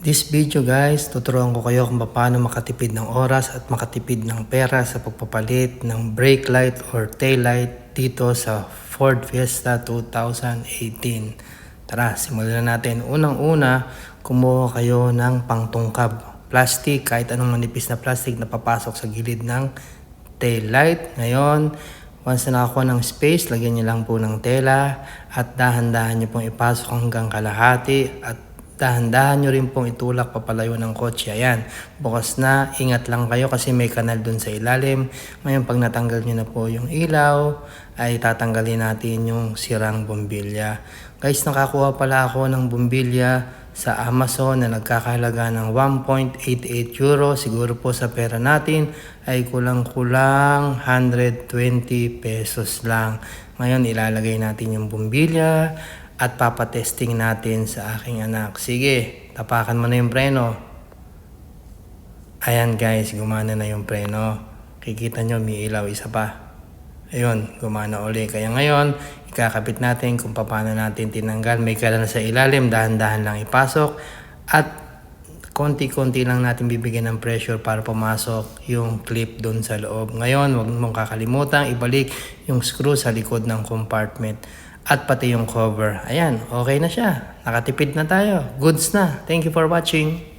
This video guys, tuturuan ko kayo kung paano makatipid ng oras at makatipid ng pera sa pagpapalit ng brake light or tail light dito sa Ford Fiesta 2018. Tara, simulan na natin. Unang-una, kumuha kayo ng pangtungkab. Plastic, kahit anong manipis na plastic na papasok sa gilid ng tail light. Ngayon, once na nakakuha ng space, lagyan nyo lang po ng tela at dahan-dahan nyo pong ipasok hanggang kalahati at dahan-dahan nyo rin pong itulak papalayo ng kotse. Ayan, bukas na, ingat lang kayo kasi may kanal dun sa ilalim. Ngayon, pag natanggal nyo na po yung ilaw, ay tatanggalin natin yung sirang bombilya. Guys, nakakuha pala ako ng bombilya sa Amazon na nagkakahalaga ng 1.88 euro. Siguro po sa pera natin ay kulang-kulang 120 pesos lang. Ngayon, ilalagay natin yung bombilya at papatesting natin sa aking anak. Sige, tapakan mo na yung preno. Ayan guys, gumana na yung preno. Kikita nyo, may ilaw isa pa. Ayun, gumana uli. Kaya ngayon, ikakabit natin kung paano natin tinanggal. May kala na sa ilalim, dahan-dahan lang ipasok. At konti-konti lang natin bibigyan ng pressure para pumasok yung clip doon sa loob. Ngayon, huwag mong kakalimutan ibalik yung screw sa likod ng compartment at pati yung cover. Ayan, okay na siya. Nakatipid na tayo. Goods na. Thank you for watching.